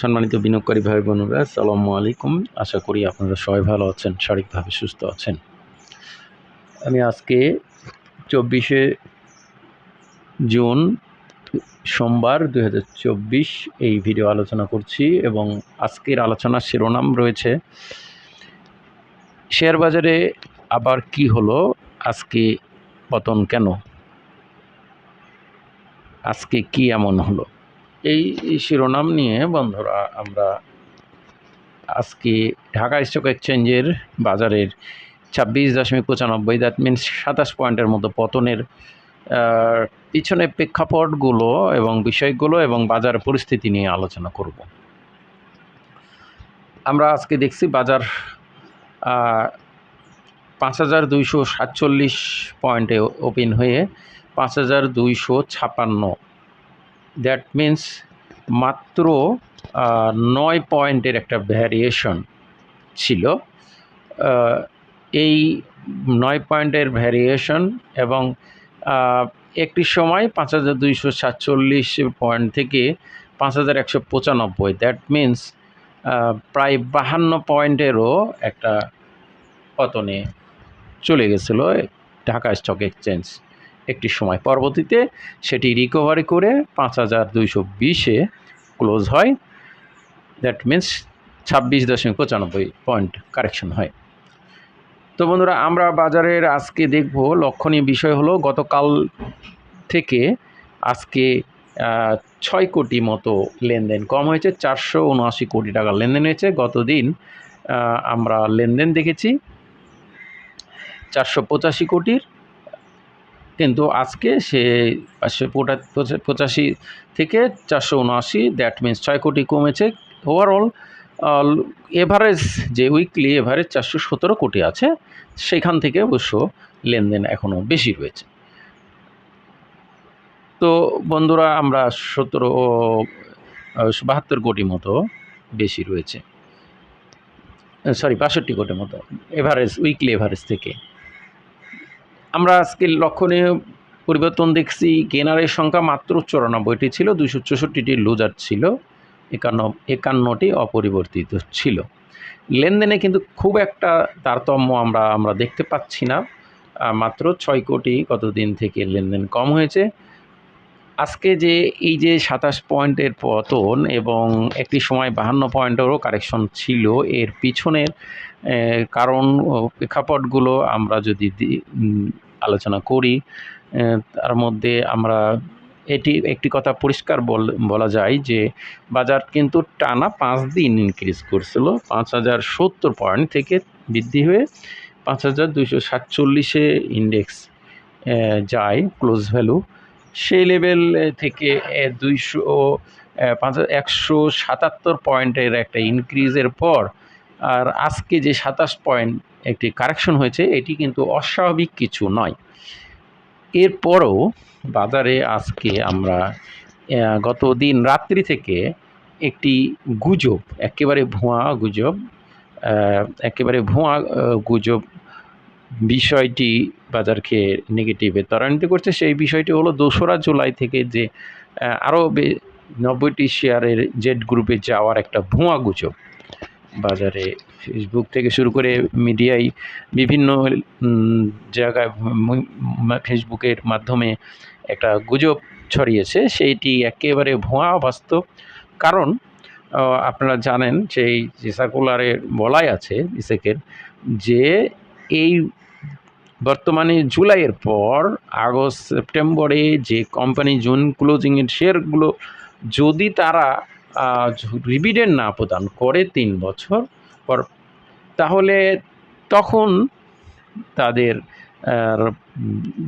সম্মানিত বিনিয়োগকারী ভাই বোনেরা, আসসালামু আলাইকুম। আশা করি আপনারা সবাই ভালো আছেন, শারীরিকভাবে সুস্থ আছেন। আমি আজকে চব্বিশে জুন সোমবার দু হাজার চব্বিশ এই ভিডিও আলোচনা করছি এবং আজকের আলোচনার শিরোনাম রয়েছে, শেয়ার বাজারে আবার কি হলো, আজকে পতন কেন? আজকে কি এমন হলো? এই শিরোনাম নিয়ে বন্ধুরা আমরা আজকে ঢাকা স্টক এক্সচেঞ্জের বাজারের ছাব্বিশ দশমিক পঁচানব্বই দ্যাট মিনস সাতাশ পয়েন্টের মতো পতনের পিছনে প্রেক্ষাপটগুলো এবং বিষয়গুলো এবং বাজার পরিস্থিতি নিয়ে আলোচনা করব। আমরা আজকে দেখছি বাজার পাঁচ হাজার দুইশো সাতচল্লিশ পয়েন্টে ওপেন হয়ে পাঁচ হাজার দুইশো ছাপান্ন দ্যাট মিন্স মাত্র নয় পয়েন্টের একটা ভ্যারিয়েশন ছিল। এই নয় পয়েন্টের ভ্যারিয়েশন এবং একটি সময় পাঁচ হাজার দুইশো সাতচল্লিশ পয়েন্ট থেকে পাঁচ হাজার একশো পঁচানব্বই। দ্যাট মিন্স প্রায় বাহান্ন পয়েন্টেরও একটা পতনে চলে গেছিল ঢাকা স্টক এক্সচেঞ্জ একটি সময় পরবর্তীতে সেটি রিকভারি করে পাঁচ হাজার দুইশো বিশে ক্লোজ হয়। দ্যাট মিন্স ছাব্বিশ দশমিক পঁচানব্বই পয়েন্ট কারেকশন হয়। তো বন্ধুরা, আমরা বাজারের আজকে দেখব লক্ষণীয় বিষয় হলো গতকাল থেকে আজকে ছয় কোটি মতো লেনদেন কম হয়েছে, চারশো উনআশি কোটি টাকা লেনদেন হয়েছে। গতদিন আমরা লেনদেন দেখেছি, চারশো পঁচাশি কোটির কিন্তু আজকে সে পোটা- পঁচাশি থেকে চারশো উনআশি দ্যাট মিন্স ছয় কোটি কমেছে। ওভারঅল এভারেজ যে উইকলি এভারেজ চারশো সতেরো কোটি আছে, সেখান থেকে অবশ্য লেনদেন এখনও বেশি রয়েছে তো বন্ধুরা, আমরা সতেরো বাহাত্তর কোটি মতো বেশি রয়েছে। সরি বাষট্টি কোটির মতো এভারেজ উইকলি এভারেজ থেকে। আমরা আজকে লক্ষণীয় পরিবর্তন দেখছি, কেনারের সংখ্যা মাত্র চুরানব্বইটি ছিল দুশো চৌষট্টিটি লুজার ছিল, একান্ন, একান্নটি অপরিবর্তিত ছিল। লেনদেনে কিন্তু খুব একটা তারতম্য আমরা আমরা দেখতে পাচ্ছি না। মাত্র ছয় কোটি কতদিন থেকে লেনদেন কম হয়েছে? আজকে যে এই যে সাতাশ পয়েন্টের পতন এবং একটি সময় বাহান্ন পয়েন্টেরও কারেকশন ছিল, এর পিছনের কারণ প্রেক্ষাপটগুলো আমরা যদি আলোচনা করি তার মধ্যে আমরা এটি একটি কথা পরিষ্কার বল- বলা যায় যে বাজার কিন্তু টানা পাঁচ দিন ইনক্রিজ করছিল। পাঁচ হাজার সত্তর পয়েন্ট থেকে বৃদ্ধি হয়ে পাঁচ হাজার দুইশো সাতচল্লিশে ইন্ডেক্স যায় ক্লোজ ভ্যালু সেই লেভেল থেকে দুইশো পাঁচ, একশো সাতাত্তর পয়েন্টের একটা ইনক্রিজের পর, আর আজকে যে সাতাশ পয়েন্ট একটি কারেকশন হয়েছে, এটি কিন্তু অস্বাভাবিক কিছু নয়। এরপরও বাজারে আজকে আমরা গত দিন রাত্রি থেকে একটি গুজব, একেবারে ভুয়া গুজব একেবারে ভুয়া গুজব বিষয়টি বাজারকে নেগেটিভে ত্বরান্বিত করছে। সেই বিষয়টি হলো দোসরা জুলাই থেকে যে আরও নব্বইটি শেয়ারের জেড গ্রুপে যাওয়ার একটা ভুয়া গুজব। বাজারে ফেসবুক থেকে শুরু করে মিডিয়ায় বিভিন্ন জায়গায় ফেসবুকের মাধ্যমে একটা গুজব ছড়িয়েছে। সেইটি একেবারে ভুয়া বাস্তব কারণ আপনারা জানেন সেই যে সার্কুলারে বলাই আছে, ইসেকের, যে এই বর্তমানে জুলাইয়ের পর আগস্ট, সেপ্টেম্বরে যে কোম্পানি জুন ক্লোজিংয়ের শেয়ারগুলো যদি তারা রিভিডেন্ড না প্রদান করে তিন বছর পর, তাহলে তখন তাদের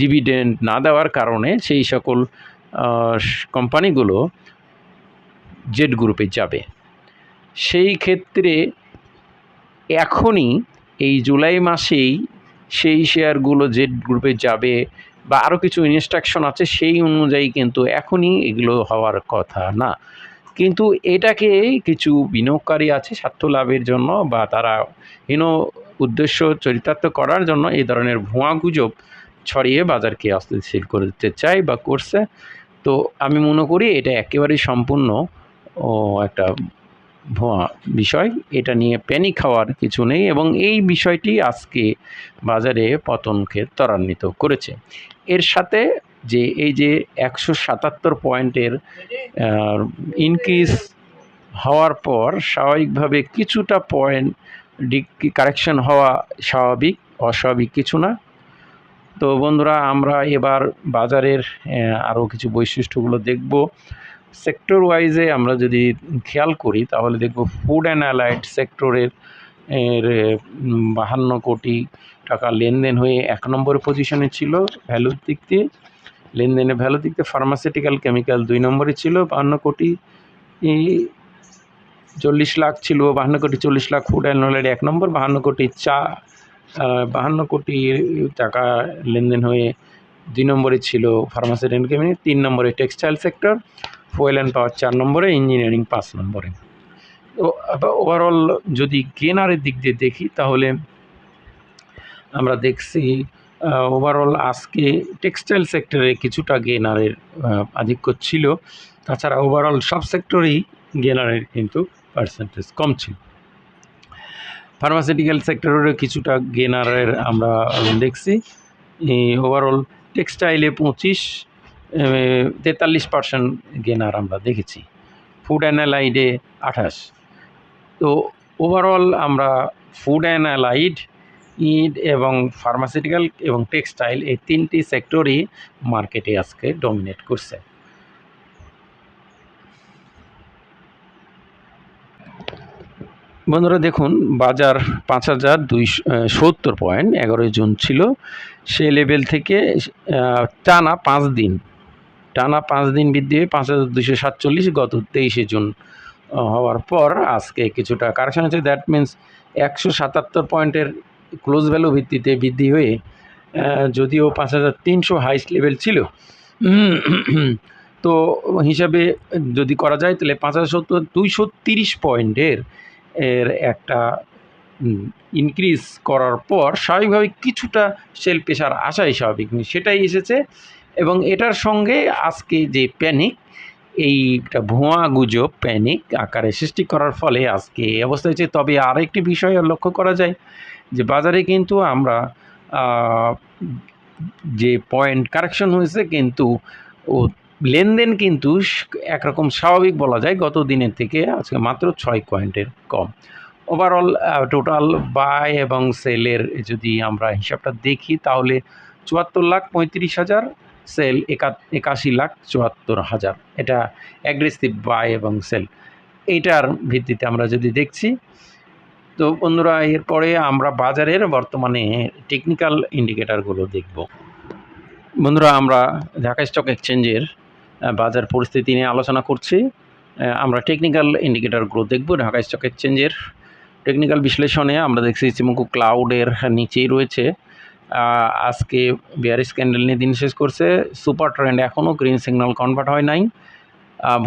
ডিভিডেন্ড না দেওয়ার কারণে সেই সকল কোম্পানিগুলো জেড গ্রুপে যাবে। সেই ক্ষেত্রে এখনই এই জুলাই মাসেই সেই শেয়ারগুলো যে গ্রুপে যাবে বা আরও কিছু ইনস্ট্রাকশন আছে, সেই অনুযায়ী কিন্তু এখনই এগুলো হওয়ার কথা না। কিন্তু এটাকে কিছু বিনিয়োগকারী আছে স্বার্থ লাভের জন্য বা তারা হীন উদ্দেশ্য চরিতার্থ করার জন্য এই ধরনের ভুয়া গুজব ছড়িয়ে বাজারকে অস্থিতিশীল করতে চায় বা করছে। তো আমি মনে করি এটা একেবারেই সম্পূর্ণ, ও, একটা বিষয়। এটা নিয়ে প্যানিক খাওয়ার কিছু নেই এবং এই বিষয়টি আজকে বাজারে পতনকে ত্বরান্বিত করেছে। এর সাথে যে এই যে একশো সাতাত্তর পয়েন্টের ইনক্রিজ হওয়ার পর স্বাভাবিকভাবে কিছুটা পয়েন্ট কারেকশন হওয়া স্বাভাবিক, অস্বাভাবিক কিছু না। তো বন্ধুরা, আমরা এবার বাজারের আরও কিছু বৈশিষ্ট্যগুলো দেখব। সেক্টর ওয়াইজে আমরা যদি খেয়াল করি, তাহলে দেখব ফুড অ্যান্ড অ্যালাইড সেক্টরের এর বাহান্ন কোটি টাকা লেনদেন হয়ে এক নম্বর পজিশনে ছিল ভ্যালুর দিক দিয়ে। লেনদেনের ভ্যালু দিক দিয়ে ফার্মাসিউটিক্যাল কেমিক্যাল দুই নম্বরে ছিল, বাহান্ন কোটি চল্লিশ লাখ ছিল, বাহান্ন কোটি চল্লিশ লাখ ফুড অ্যান্ড অ্যালাইড এক নম্বর, বাহান্ন কোটি চা বাহান্ন কোটি টাকা লেনদেন হয়ে দুই নম্বরে ছিল ফার্মাসিউটিক্যাল কেমিক্যাল তিন নম্বরে textile sector fuel and power চার নম্বরে ইঞ্জিনিয়ারিং পাঁচ নম্বরে। ওভারঅল যদি গেনারের দিক দিয়ে দেখি, তাহলে আমরা দেখছি ওভারঅল আজকে টেক্সটাইল সেক্টরে কিছুটা গেনারের আধিক্য ছিল। তাছাড়া ওভারঅল সব সেক্টরেই গেনারের কিন্তু পার্সেন্টেজ কম ছিল। ফার্মাসিউটিক্যাল সেক্টরেরও কিছুটা গেনারের আমরা দেখছি। ওভারঅল টেক্সটাইলে পঁচিশ তেতাল্লিশ পার্সেন্ট গেনার আমরা দেখেছি। ফুড অ্যানালাইডে আঠাশ। তো ওভারঅল আমরা ফুড অ্যানালাইড ইড এবং ফার্মাসিউটিক্যাল এবং টেক্সটাইল এই তিনটি সেক্টরই মার্কেটে আজকে ডমিনেট করছে। বন্ধুরা দেখুন, বাজার পাঁচ হাজার দুই সত্তর পয়েন্ট এগারোই জুন ছিল। সে লেভেল থেকে টানা পাঁচ দিন। টানা পাঁচ দিন বৃদ্ধি হয়ে পাঁচ হাজার দুশো সাতচল্লিশ গত তেইশে জুন হওয়ার পর আজকে কিছুটা কারেকশন হচ্ছে। দ্যাট মিন্স একশো সাতাত্তর পয়েন্টের ক্লোজ ভ্যালু ভিত্তিতে বৃদ্ধি হয়ে যদিও পাঁচ হাজার তিনশো হাইস্ট লেভেল ছিল। তো হিসাবে যদি করা যায়, তাহলে পাঁচ হাজার সত্তর দুইশো তিরিশ পয়েন্টের, এর একটা ইনক্রিজ করার পর স্বাভাবিকভাবে কিছুটা সেল প্রেশার আসাই স্বাভাবিক। সেটাই এসেছে এবং এটার সঙ্গে আজকে যে প্যানিক এইটা ভুয়া গুজব প্যানিক আকারে সৃষ্টি করার ফলে আজকে এই অবস্থা হয়েছে। তবে আরেকটি বিষয় লক্ষ্য করা যায় যে বাজারে কিন্তু আমরা যে পয়েন্ট কারেকশন হয়েছে কিন্তু ও লেনদেন কিন্তু একরকম স্বাভাবিক বলা যায়। গত দিনের থেকে আজকে মাত্র ছয় পয়েন্টের কম। ওভারঅল টোটাল বাই এবং সেলের যদি আমরা হিসাবটা দেখি, তাহলে চুয়াত্তর লাখ পঁয়ত্রিশ হাজার সেল একা, একাশি লাখ চুয়াত্তর হাজার। এটা অ্যাগ্রেসিভ বাই এবং সেল এইটার ভিত্তিতে আমরা যদি দেখছি, তো বন্ধুরা, এরপরে আমরা বাজারের বর্তমানে টেকনিক্যাল ইন্ডিকেটারগুলো দেখব। বন্ধুরা, আমরা ঢাকা স্টক এক্সচেঞ্জের বাজার পরিস্থিতি নিয়ে আলোচনা করছি। আমরা টেকনিক্যাল ইন্ডিকেটারগুলো দেখব। ঢাকা স্টক এক্সচেঞ্জের টেকনিক্যাল বিশ্লেষণে আমরা দেখছি ইচিমুকু ক্লাউডের নিচেই রয়েছে। আজকে বিয়ারিস ক্যান্ডেল নিয়ে দিন শেষ করছে। সুপার ট্রেন্ড এখনও গ্রিন সিগন্যাল কনভার্ট হয় নাই।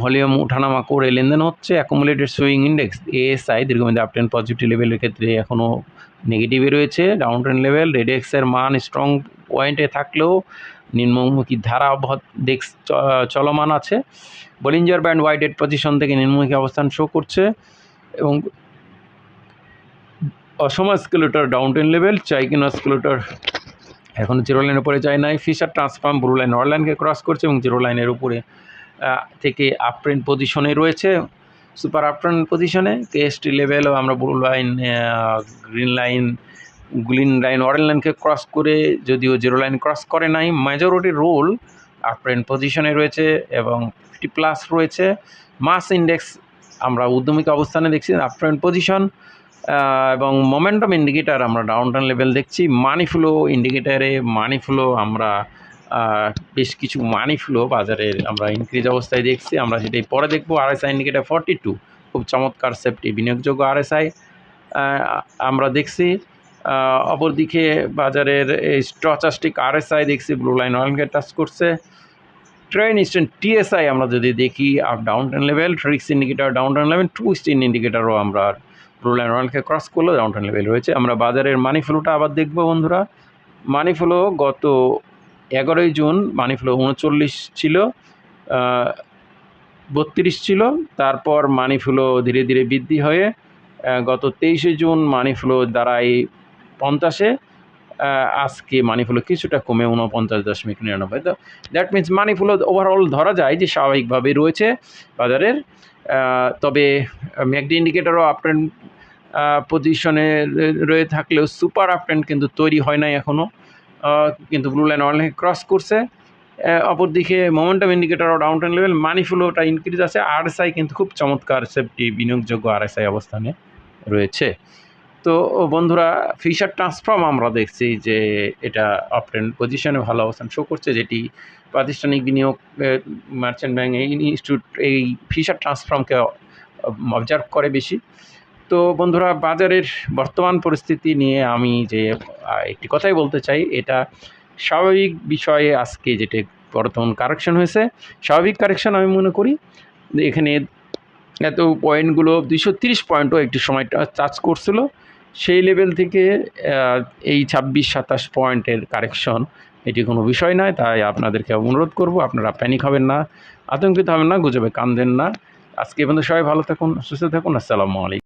ভলিউম উঠানামা করে লেনদেন হচ্ছে। অ্যাকুমুলেটেড সুইং ইন্ডেক্স এএসআই দীর্ঘমেয়াদী আপ টেন পজিটিভ লেভেলের ক্ষেত্রে এখনও নেগেটিভে রয়েছে। ডাউন ট্রেন লেভেল রেডেক্সের মান স্ট্রং পয়েন্টে থাকলেও নিম্নমুখী ধারা ডেক্স চলমান আছে। বলিঞ্জার ব্যান্ড ওয়াইডেড পজিশন থেকে নিম্নমুখী অবস্থান শো করছে এবং awesome oscillator down ten level, Chaikin oscillator এখনও জিরো লাইনের উপরে যায় নাই। Fisher transform blue line or লাইনকে ক্রস করছে এবং জিরো লাইনের উপরে থেকে আপ ট্রেন্ড পজিশনে রয়েছে সুপার আপ ট্রেন্ড পজিশনে কেএসটি লেভেলও আমরা blue line green line green line orange লাইনকে ক্রস করে যদিও জিরো লাইন ক্রস করে নাই মেজরিটি রোল আপ ট্রেন্ড পজিশনে রয়েছে এবং ফিফটি প্লাস রয়েছে। মাস ইন্ডেক্স আমরা উদ্যমিক অবস্থানে দেখছি আপ ট্রেন্ড পজিশন এবং মোমেন্টাম ইন্ডিকেটার আমরা ডাউন টাউন লেভেল দেখছি মানি ফ্লো ইন্ডিকেটারে মানি ফ্লো আমরা বেশ কিছু মানি ফ্লো বাজারে আমরা ইনক্রিজ অবস্থায় দেখছি। আমরা সেটাই পরে দেখব। আরএসআই ইন্ডিকেটার ফর্টি টু খুব চমৎকার সেফটি বিনিয়োগযোগ্য আরএসআই আমরা দেখছি অপরদিকে বাজারের এই স্টচাস্টিক আরএসআই দেখছি ব্লু লাইন অয়েলকে টাচ করছে। ট্রেন স্টেন টিএসআই আমরা যদি দেখি up down ten level trix indicator down ten level two স্টিন ইন্ডিকেটারও আমরা ব্লু লাইন অয়েলকে ক্রস করল ডাউন টেন লেভেল রয়েছে। আমরা বাজারের মানি ফ্লোটা আবার দেখব বন্ধুরা। মানি ফ্লো গত এগারোই জুন মানি ফ্লো উনচল্লিশ ছিল বত্রিশ ছিল। তারপর মানি ফ্লো ধীরে ধীরে বৃদ্ধি হয়ে গত তেইশে জুন মানি ফ্লো দাঁড়ায় পঞ্চাশে। আজকে মানি ফ্লো কিছুটা কমে উনপঞ্চাশ দশমিক নিরানব্বই। তো that means money flow overall ধরা যায় যে স্বাভাবিকভাবে রয়েছে বাজারের। তবে ম্যাকডি ইন্ডিকেটরও আপট্রেন্ড পজিশনে রয়ে থাকলেও সুপার আপট্রেন্ড কিন্তু তৈরি হয় নাই এখনও কিন্তু ব্লু লাইন অনলাইন ক্রস করছে। অপরদিকে momentum indicator down trend level money ফ্লোটা increase আছে। আরএসআই কিন্তু খুব চমৎকার সেফটি বিনিয়োগযোগ্য আরএসআই অবস্থানে রয়েছে। তো বন্ধুরা ফিশার ট্রান্সফর্ম আমরা দেখছি যে এটা আপট্রেন্ড পজিশনে ভালো অবস্থান শো করছে, যেটি প্রাতিষ্ঠানিক বিনিয়োগ মার্চেন্ট ব্যাংক এই ইনস্টিটিউট এই ফিশার ট্রান্সফর্মকে অবজার্ভ করে বেশি। তো বন্ধুরা, বাজারের বর্তমান পরিস্থিতি নিয়ে আমি যে একটি কথাই বলতে চাই, এটা স্বাভাবিক বিষয়ে আজকে যেটা বর্তমান কারেকশন হয়েছে, স্বাভাবিক কারেকশন আমি মনে করি, এখানে এত পয়েন্টগুলো দুইশো তিরিশ পয়েন্টও একটি সময় চার্জ করছিল, সেই লেভেল থেকে এই ছাব্বিশ, সাতাশ পয়েন্টের কারেকশন এটি কোনো বিষয় নয়, তাই আপনাদেরকে অনুরোধ করব, আপনারা প্যানিক হবেন না, আতঙ্কিত হবেন না, গুজবে কান দেন না। আজকে বন্ধু সবাই ভালো থাকুন, সুস্থ থাকুন, আসসালামু আলাইকুম।